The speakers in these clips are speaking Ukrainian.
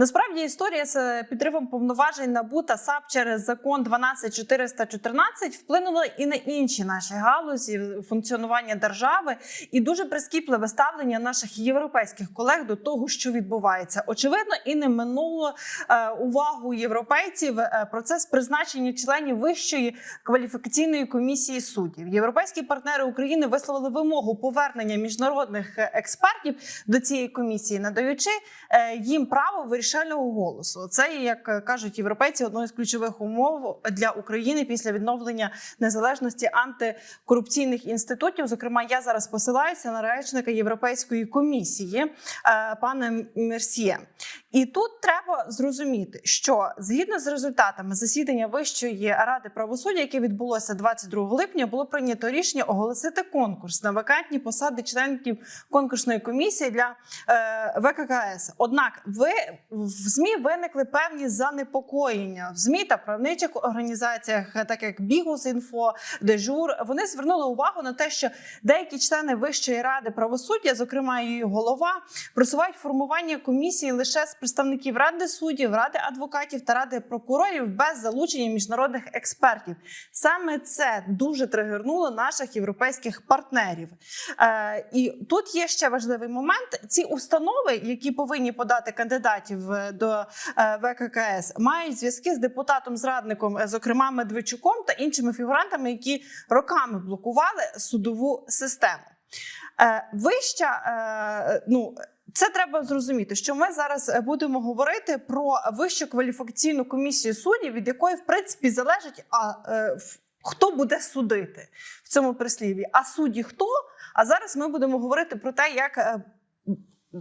Насправді історія з підривом повноважень НАБУ та САП через закон 12414 вплинула і на інші наші галузі функціонування держави, і дуже прискіпливе ставлення наших європейських колег до того, що відбувається. Очевидно, і не минуло е, увагу європейців е, процес призначення членів вищої кваліфікаційної комісії суддів. Європейські партнери України висловили вимогу повернення міжнародних е, експертів до цієї комісії, надаючи е, їм право вирішального голосу. Це як е, кажуть європейці, одною з ключових умов для України після відновлення незалежності антикорупційних інститутів. Зокрема, я зараз посилаюся на речника Європейської комісії е, пана Мерсьє. І тут треба зрозуміти, що згідно з результатами засідання Вищої ради правосуддя, яке відбулося 22 липня, було прийнято рішення оголосити конкурс на вакантні посади членів конкурсної комісії для е, ВККС. Однак, ви в змі виникли певні занепокоєння в змі та правничих організаціях, так як Бігус.Інфо, Дежур. Вони звернули увагу на те, що деякі члени Вищої ради правосуддя, зокрема її голова, просувають формування комісії лише з представників ради суддів, ради адвокатів та ради прокурорів без залучення міжнародних експертів. Саме це дуже тригернуло наших європейських партнерів. Е, і тут є ще важливий момент: ці установи, які повинні подати кандидатів е, до е, ВККС, мають зв'язки з депутатом зрадником, е, зокрема Медведчуком та іншими фігурантами, які роками блокували судову систему. Вища, ну це треба зрозуміти, що ми зараз е, будемо говорити про вищу кваліфікаційну комісію суддів, від якої в принципі залежить а е, хто буде судити в цьому прислів'ї. А судді хто? А зараз ми будемо говорити про те, як.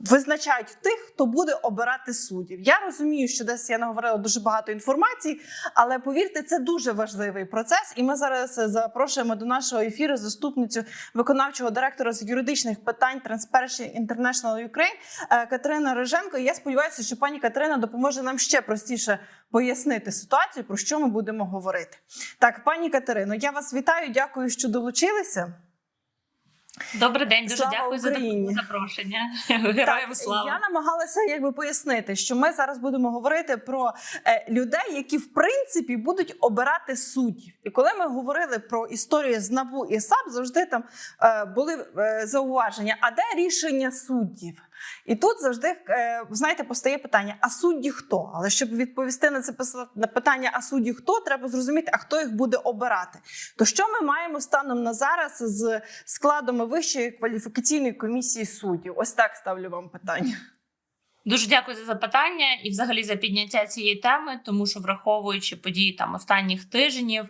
Визначають тих, хто буде обирати суддів. Я розумію, що десь я наговорила дуже багато інформації, але повірте, це дуже важливий процес. І ми зараз запрошуємо до нашого ефіру заступницю виконавчого директора з юридичних питань Transparency International Ukraine е, Катерина Риженко. І я сподіваюся, що пані Катерина допоможе нам ще простіше пояснити ситуацію, про що ми будемо говорити. Так, пані Катерино, я вас вітаю. Дякую, що долучилися. Добрий день, дуже Слава дякую за Україні. таке запрошення. Героям Так, слава. Я намагалася якби пояснити, що ми зараз будемо говорити про е, людей, які в принципі будуть обирати суддів. І коли ми говорили про історію з НАБУ і САП, завжди там е, були е, зауваження: а де рішення суддів? І тут завжди е, знаєте, постає питання: а судді хто? Але щоб відповісти на це питання, а судді хто, треба зрозуміти, а хто їх буде обирати. То що ми маємо станом на зараз з складом Вищої кваліфікаційної комісії суддів? Ось так ставлю вам питання. Дуже дякую за запитання і взагалі за підняття цієї теми, тому що враховуючи події там останніх тижнів, е,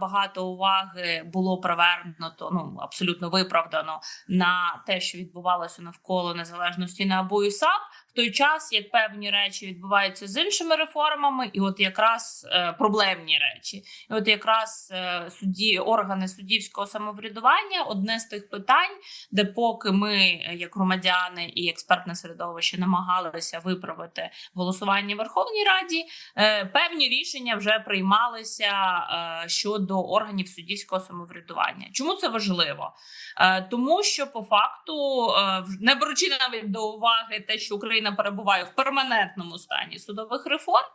багато уваги було привернуто, ну абсолютно виправдано на те, що відбувалося навколо незалежності на і САП. Той час як певні речі відбуваються з іншими реформами, і от якраз е, проблемні речі, і от якраз е, судді органи суддівського самоврядування одне з тих питань, де поки ми, як громадяни і експертне середовище, намагалися виправити голосування в Верховній Раді, е, певні рішення вже приймалися щодо органів суддівського самоврядування. Чому це важливо? Тому що по факту, не беручи навіть до уваги те, що Україна перебуває в перманентному стані судових реформ,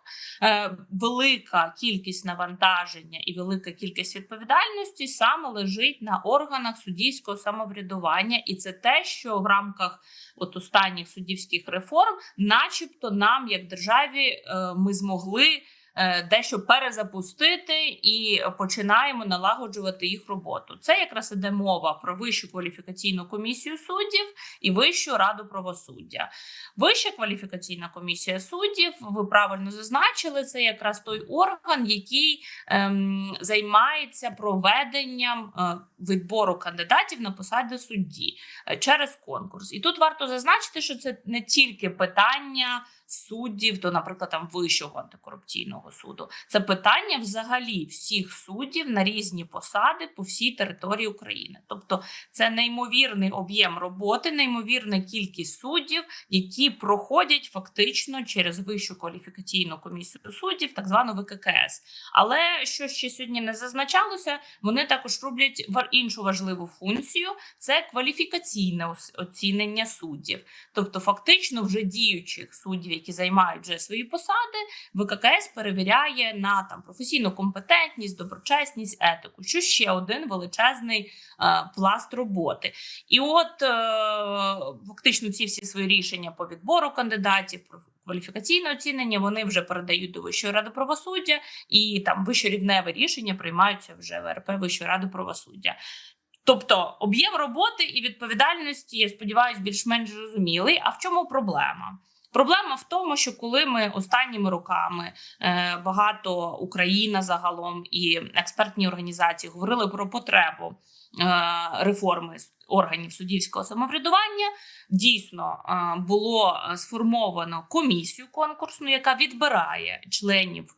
е, велика кількість навантаження і велика кількість відповідальності саме лежить на органах суддівського самоврядування, і це те, що в рамках от останніх суддівських реформ, начебто, нам, як державі, е, ми змогли. Е, Дещо перезапустити і починаємо налагоджувати їх роботу. Це якраз іде мова про вищу кваліфікаційну комісію суддів і вищу раду правосуддя. Вища кваліфікаційна комісія суддів, ви правильно зазначили, це якраз той орган, який ем, займається проведенням е, відбору кандидатів на посади судді е, через конкурс. І тут варто зазначити, що це не тільки питання суддів до, наприклад, там вищого антикорупційного суду. Це питання взагалі всіх суддів на різні посади по всій території України. Тобто, це неймовірний об'єм роботи, неймовірна кількість суддів, які проходять фактично через вищу кваліфікаційну комісію суддів, так звану ВККС. Але що ще сьогодні не зазначалося, вони також роблять іншу важливу функцію це кваліфікаційне оцінення суддів. Тобто, фактично, вже діючих суддів, які займають вже свої посади, ВККС перевіряє на там професійну компетентність, доброчесність, етику. Що ще один величезний е, пласт роботи. І от е, фактично ці всі свої рішення по відбору кандидатів, про кваліфікаційне оцінення вони вже передають до Вищої ради правосуддя, і там вищорівневе рішення приймаються вже в РП Вищої ради правосуддя. Тобто об'єм роботи і відповідальності, я сподіваюся, більш-менш зрозумілий. А в чому проблема? Проблема в тому, що коли ми останніми роками е, багато Україна загалом і експертні організації говорили про потребу е, реформи органів суддівського самоврядування, дійсно е, було сформовано комісію конкурсну, яка відбирає членів.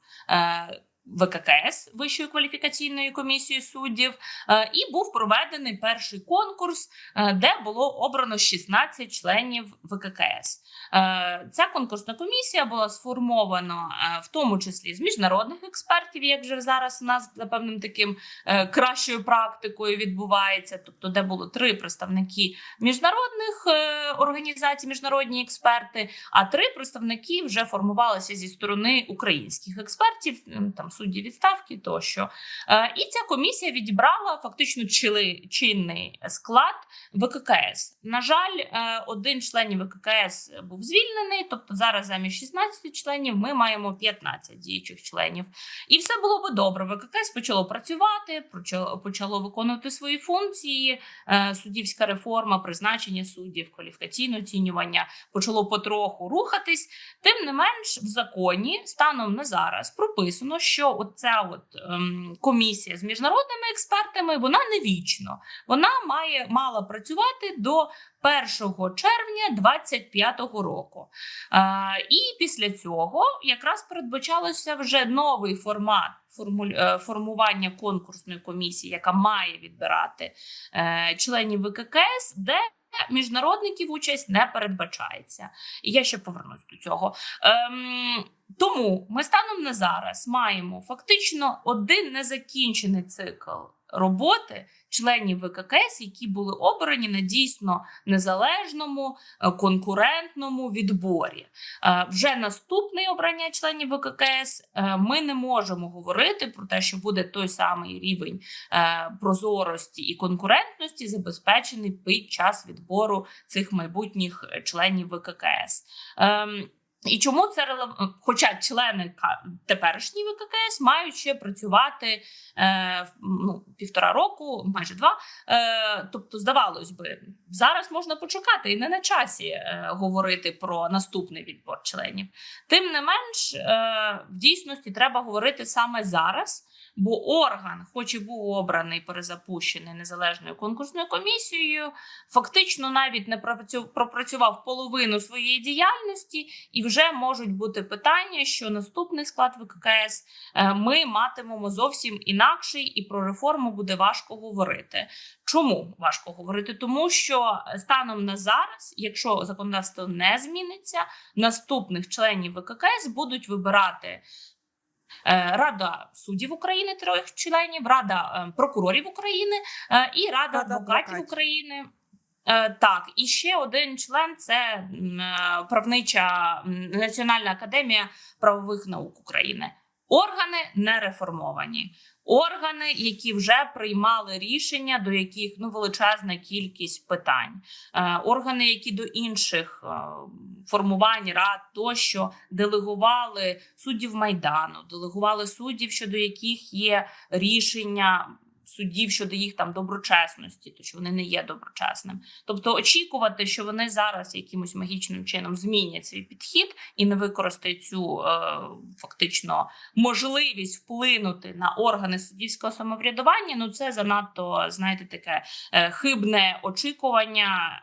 ВККС Вищої кваліфікаційної комісії суддів, е, і був проведений перший конкурс, е, де було обрано 16 членів ВККС. Е, Ця конкурсна комісія була сформована в тому числі з міжнародних експертів, як вже зараз у нас за певним таким кращою практикою відбувається. Тобто, де було три представники міжнародних організацій, міжнародні експерти, а три представники вже формувалися зі сторони українських експертів, там судді відставки тощо. Е, І ця комісія відібрала фактично чинний склад ВККС. На жаль, е, один член ВККС був звільнений, тобто зараз замість 16 членів ми маємо 15 діючих членів. І все було би добре. ВККС почало працювати, почало, виконувати свої функції. Е, Суддівська реформа, призначення суддів, кваліфікаційне оцінювання почало потроху рухатись. Тим не менш, в законі станом на зараз прописано, що оця от ем, комісія з міжнародними експертами вона не вічно. Вона має мала працювати до 1 червня 25-го року. Е, і після цього якраз передбачалося вже новий формат. е, Формування конкурсної комісії, яка має відбирати е, членів ВККС, де міжнародників участь не передбачається. І я ще повернусь до цього. Ем, тому ми станом на зараз маємо фактично один незакінчений цикл роботи членів ВККС, які були обрані на дійсно незалежному е, конкурентному відборі. Е, Вже наступне обрання членів ВККС е, ми не можемо говорити про те, що буде той самий рівень прозорості і конкурентності забезпечений під час відбору цих майбутніх членів ВККС. І чому це релев... Хоча члени теперішньої ВККС мають ще працювати е, ну, півтора року, майже два. Е, тобто, здавалось би, зараз можна почекати і не на часі е, говорити про наступний відбор членів. Тим не менш, е, в дійсності треба говорити саме зараз. Бо орган, хоч і був обраний перезапущений незалежною конкурсною комісією, фактично навіть не пропрацював половину своєї діяльності, і вже можуть бути питання, що наступний склад ВККС е, ми матимемо зовсім інакший, і про реформу буде важко говорити. Чому важко говорити? Тому що станом на зараз, якщо законодавство не зміниться, наступних членів ВККС будуть вибирати. Е, Рада суддів України трьох членів, Рада е, прокурорів України е, і Рада, Рада адвокатів. України. Так, і ще один член це правнича Національна академія правових наук України. Органи не реформовані. Органи, які вже приймали рішення, до яких ну величезна кількість питань, е, органи, які до інших е, формувань рад тощо делегували суддів майдану, делегували суддів, щодо яких є рішення суддів щодо їх там доброчесності, то що вони не є доброчесним. Тобто очікувати, що вони зараз якимось магічним чином змінять свій підхід і не використають цю е, фактично можливість вплинути на органи суддівського самоврядування. Ну це занадто знаєте таке е, хибне очікування,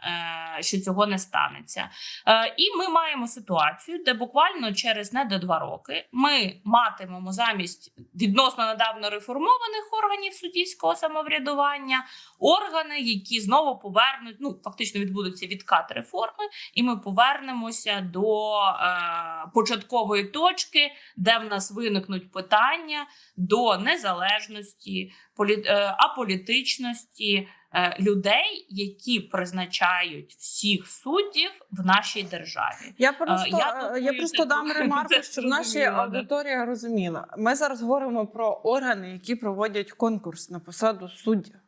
е, що цього не станеться. Е, і ми маємо ситуацію, де буквально через не до два роки ми матимемо замість відносно недавно реформованих органів суддівського самоврядування органи, які знову повернуть, ну фактично відбудуться відкат реформи, і ми повернемося до е, початкової точки, де в нас виникнуть питання до незалежності, полі, е, аполітичності людей, які призначають всіх суддів в нашій державі. Я просто я я, думаю, я просто дам ремарку, щоб наша аудиторія розуміла. Ми зараз говоримо про органи, які проводять конкурс на посаду суддя,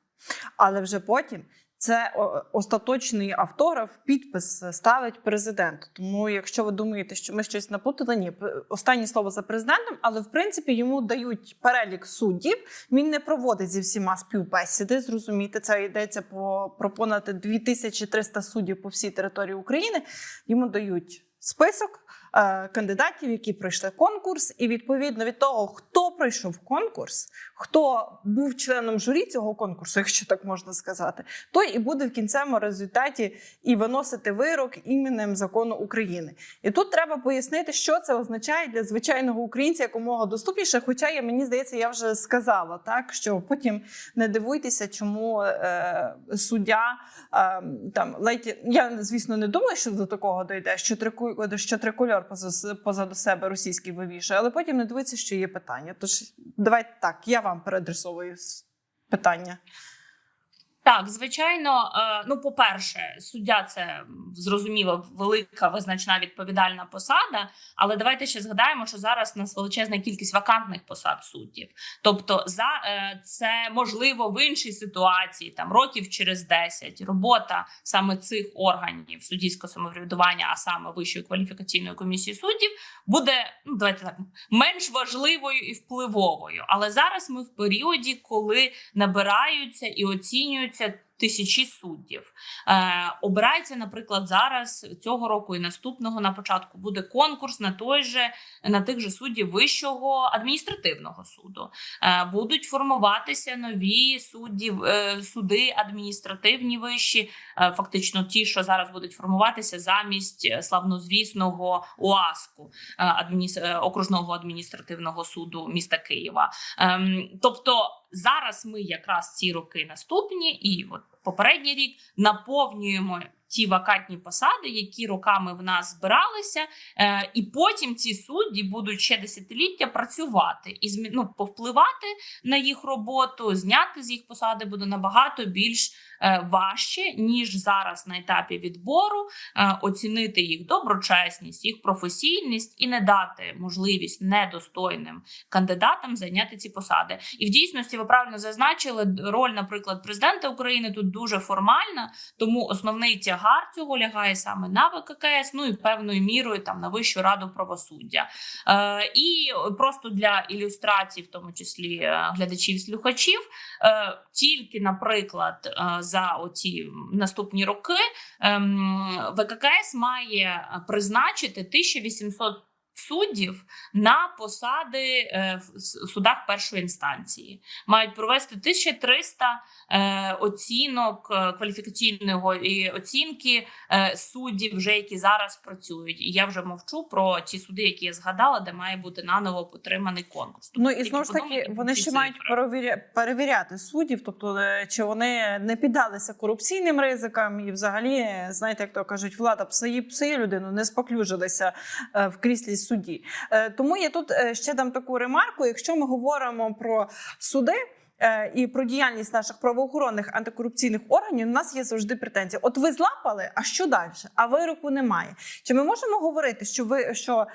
але вже потім. Це остаточний автограф, підпис ставить президент. Тому, якщо ви думаєте, що ми щось наплутали, ні, останнє слово за президентом, але в принципі йому дають перелік суддів. Він не проводить зі всіма співбесіди. Зрозумієте, це йдеться по про понад 2300 суддів по всій території України. Йому дають список е, кандидатів, які пройшли конкурс, і відповідно від того, хто пройшов конкурс, хто був членом журі цього конкурсу, якщо так можна сказати, той і буде в кінцевому результаті і виносити вирок іменем закону України. І тут треба пояснити, що це означає для звичайного українця якомога доступніше. Хоча я мені здається, я вже сказала так, що потім не дивуйтеся, чому е, суддя е, там ледь я звісно не думаю, що до такого дойде, що трику що трикольор позаду себе російський вивішує, але потім не дивиться, що є питання. Тож давайте так, я вам переадресовую питання. Так, звичайно, е, ну по-перше, суддя це зрозуміло велика визначна відповідальна посада. Але давайте ще згадаємо, що зараз у нас величезна кількість вакантних посад суддів. Тобто, за е, це можливо в іншій ситуації, там років через 10, робота саме цих органів суддівського самоврядування, а саме Вищої кваліфікаційної комісії суддів, буде ну давайте так менш важливою і впливовою. Але зараз ми в періоді, коли набираються і оцінюються тисячі суддів. Е, обирається, наприклад, зараз цього року і наступного на початку буде конкурс на той же на тих же суддів Вищого адміністративного суду. Е, будуть формуватися нові судді, е, суди адміністративні вищі, е, фактично ті, що зараз будуть формуватися замість е, славнозвісного УАСКу е, адміс... е, окружного адміністративного суду міста Києва. Ем, тобто зараз ми якраз ці роки наступні, і от попередній рік наповнюємо. Ті вакантні посади, які роками в нас збиралися, е, і потім ці судді будуть ще десятиліття працювати і змі... ну, повпливати на їх роботу, зняти з їх посади буде набагато більш е, важче ніж зараз на етапі відбору е, оцінити їх доброчесність, їх професійність і не дати можливість недостойним кандидатам зайняти ці посади. І в дійсності ви правильно зазначили роль, наприклад, президента України тут дуже формальна, тому основний тягар цього лягає саме на ВККС, ну і певною мірою там на Вищу раду правосуддя. Е, і просто для ілюстрації, в тому числі е, глядачів слухачів, е, тільки, наприклад, е, за оці наступні роки е, ВККС має призначити 1800 суддів на посади е, в судах першої інстанції. Мають провести 1300 е, оцінок е, кваліфікаційного і оцінки суддів, вже які зараз працюють. І я вже мовчу про ті суди, які я згадала, де має бути наново потриманий конкурс. Ну і знову ж таки, вони ще мають перевіряти суддів, тобто чи вони не піддалися корупційним ризикам, і взагалі, знаєте, як то кажуть, влада псиє, псиє людину, не споклюжилися в кріслі судді. Е, Тому я тут е, ще дам таку ремарку: якщо ми говоримо про суди. е, І про діяльність наших правоохоронних антикорупційних органів у нас є завжди претензії. От ви злапали, а що далі? А вироку немає. Чи ми можемо говорити, що ви що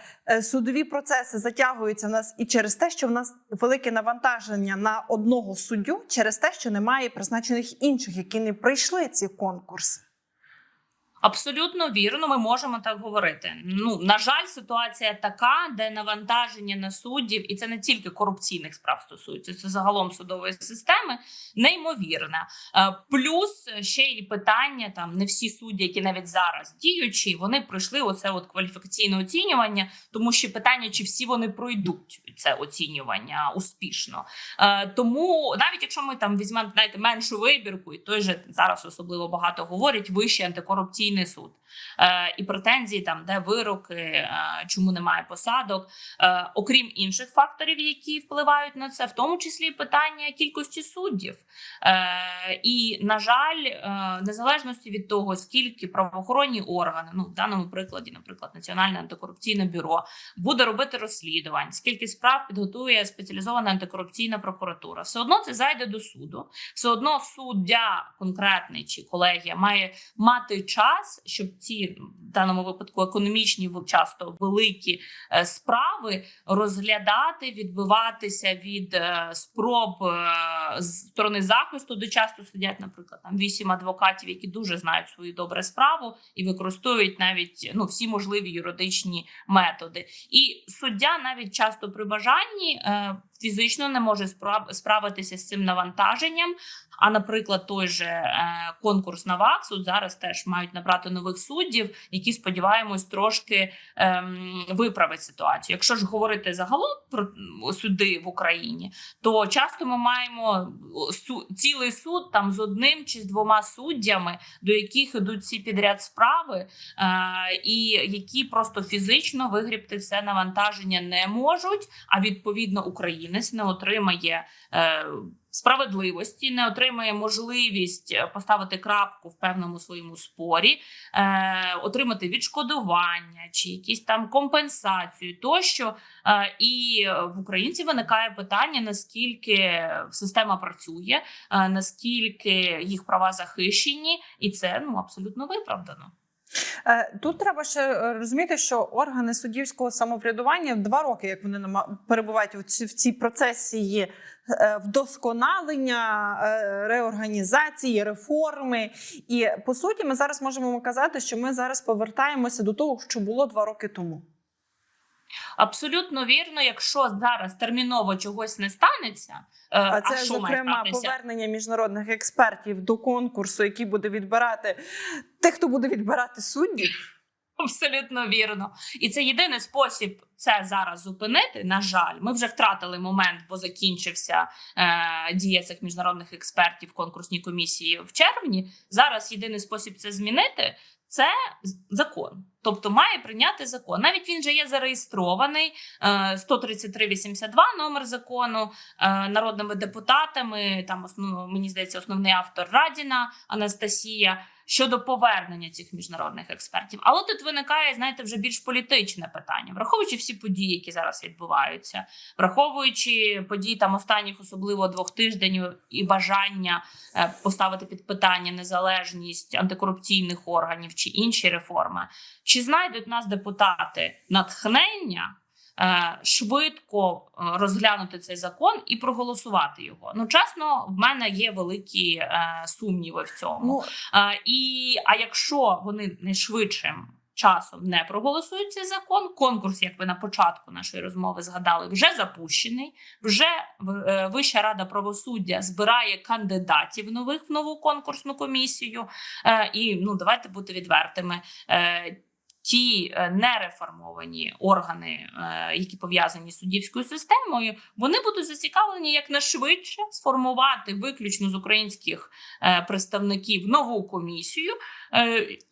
судові процеси затягуються в нас і через те, що в нас велике навантаження на одного суддю, через те, що немає призначених інших, які не пройшли ці конкурси? Абсолютно вірно, ми можемо так говорити. Ну на жаль, ситуація така, де навантаження на суддів, і це не тільки корупційних справ стосується, це загалом судової системи, неймовірне. Е, Плюс ще й питання: там не всі судді, які навіть зараз діючі, вони пройшли оце от кваліфікаційне оцінювання, тому що питання, чи всі вони пройдуть це оцінювання успішно. Е, Тому навіть якщо ми там візьмемо знаєте, меншу вибірку, і той же зараз особливо багато говорять вищий антикорупційний суд. Е, і претензії там, де вироки, е, чому немає посадок, е, окрім інших факторів, які впливають на це, в тому числі питання кількості суддів. І на жаль, незалежності від того, скільки правоохоронні органи, ну в даному прикладі, наприклад, Національне антикорупційне бюро, буде робити розслідувань, скільки справ підготує спеціалізована антикорупційна прокуратура, все одно це зайде до суду. Все одно суддя конкретний чи колегія має мати час, щоб ці в даному випадку економічні часто великі е, справи розглядати, відбиватися від е, спроб е, з сторони захисту, де часто сидять, наприклад, там вісім адвокатів, які дуже знають свою добре справу і використовують навіть ну всі можливі юридичні методи. І суддя навіть часто при бажанні фізично не може справитися з цим навантаженням. А, наприклад, той же конкурс на ВАК суд зараз теж мають набрати нових суддів, які сподіваємось трошки ем, виправить ситуацію. Якщо ж говорити загалом про суди в Україні, то часто ми маємо су- цілий суд там з одним чи з двома суддями, до яких ідуть всі підряд справи, е, і які просто фізично вигрібти це навантаження не можуть. А відповідно, українець не отримає. Е, Справедливості не отримає можливість е, поставити крапку в певному своєму спорі, е, отримати відшкодування чи якісь там компенсацію тощо. Е, і в українців виникає питання: наскільки система працює, е, наскільки їх права захищені, і це ну абсолютно виправдано. Е, Тут треба ще е, розуміти, що органи суддівського самоврядування два роки, як вони перебувають в цій процесі е, вдосконалення, е, реорганізації, реформи. І по суті, ми зараз можемо казати, що ми зараз повертаємося до того, що було два роки тому. Абсолютно вірно, якщо зараз терміново чогось не станеться, е, А це, що зокрема, повернення міжнародних експертів до конкурсу, який буде відбирати тих, хто буде відбирати суддів. Абсолютно вірно, і це єдиний спосіб це зараз зупинити. На жаль, ми вже втратили момент, бо закінчився е, дія цих міжнародних експертів конкурсній комісії в червні. Зараз єдиний спосіб це змінити це закон. Тобто має прийняти закон. Навіть він вже є зареєстрований е, 13382 номер закону е, народними депутатами. Там основно мені здається, основний автор Радіна Анастасія щодо повернення цих міжнародних експертів. Але тут виникає, знаєте, вже більш політичне питання, враховуючи всі події, які зараз відбуваються, враховуючи події там останніх, особливо двох тижнів, і бажання е, поставити під питання незалежність антикорупційних органів чи інші реформи. Чи знайдуть нас депутати натхнення? Е, Швидко е, розглянути цей закон і проголосувати його. Ну, чесно, в мене є великі е, сумніви в цьому. Ну і а якщо вони найшвидшим часом не проголосують цей закон, конкурс, як ви на початку нашої розмови згадали, вже запущений. Вже Вища рада правосуддя збирає кандидатів нових в нову конкурсну комісію. І ну давайте бути відвертими. Ті е, нереформовані органи, е, які пов'язані з суддівською системою, вони будуть зацікавлені якнайшвидше сформувати виключно з українських е, представників нову комісію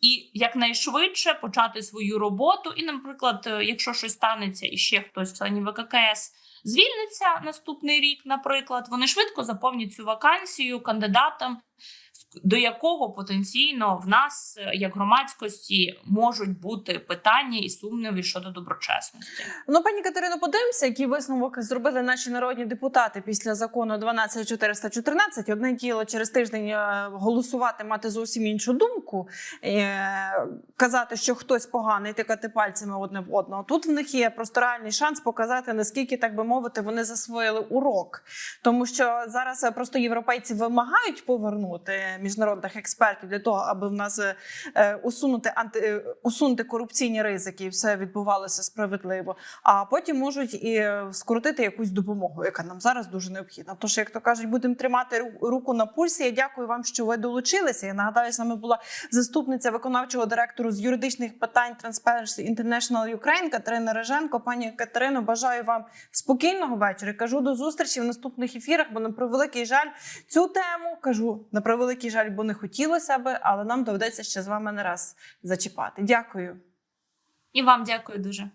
і якнайшвидше почати свою роботу. І, наприклад, якщо щось станеться, і ще хтось членів ВККС звільниться наступний рік, наприклад, вони швидко заповнять цю вакансію кандидатам. До якого потенційно в нас, е, як громадськості, можуть бути питання і сумніви щодо доброчесності? Ну, пані Катерино, подивимося, який висновок зробили наші народні депутати після закону 12414. Одне діло через тиждень е, голосувати, мати зовсім іншу думку, е, казати, що хтось поганий, тикати пальцями одне в одного. Тут в них є просто реальний шанс показати, наскільки, так би мовити, вони засвоїли урок. Тому що зараз просто європейці вимагають повернути міжнародних експертів для того, аби в нас е, е, усунути анти е, усунути корупційні ризики, і все відбувалося справедливо. А потім можуть і скоротити якусь допомогу, яка нам зараз дуже необхідна. Тож, як то кажуть, будемо тримати ру- руку на пульсі. Я дякую вам, що ви долучилися. Я нагадаю, з нами була заступниця виконавчого директору з юридичних питань Transparency International Ukraine Катерина Реженко. Пані Катерино, бажаю вам спокійного вечора. Кажу до зустрічі в наступних ефірах, бо на превеликий жаль цю тему кажу на превеликий жаль, бо не хотілося би, але нам доведеться ще з вами не раз зачіпати. Дякую. І вам дякую дуже.